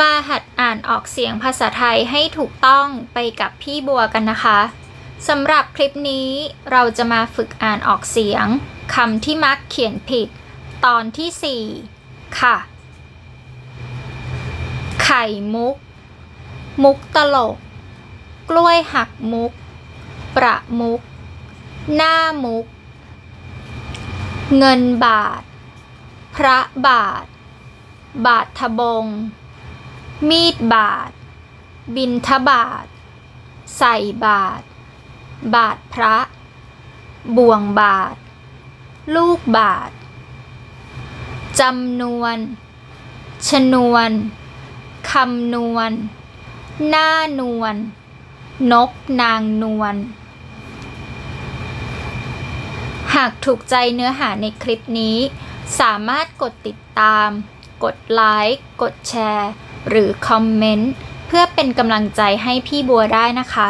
มาหัดอ่านออกเสียงภาษาไทยให้ถูกต้องไปกับพี่บัวกันนะคะสำหรับคลิปนี้เราจะมาฝึกอ่านออกเสียงคำที่มักเขียนผิด ตอนที่ 4 ค่ะ ไข่มุก มุกตลก กล้วยหักมุก ประมุก หน้ามุก เงินบาท พระบาท บาททบง มีดบาท บินทบาท ใส่บาท บาทพระ บ่วงบาท ลูกบาท จำนวน ชนวน คำนวณหน้านวล นกนางนวล หากถูกใจเนื้อหาในคลิปนี้ สามารถกดติดตาม กดไลค์ กดแชร์ หรือคอมเมนต์เพื่อเป็นกำลังใจให้พี่บัวได้นะคะ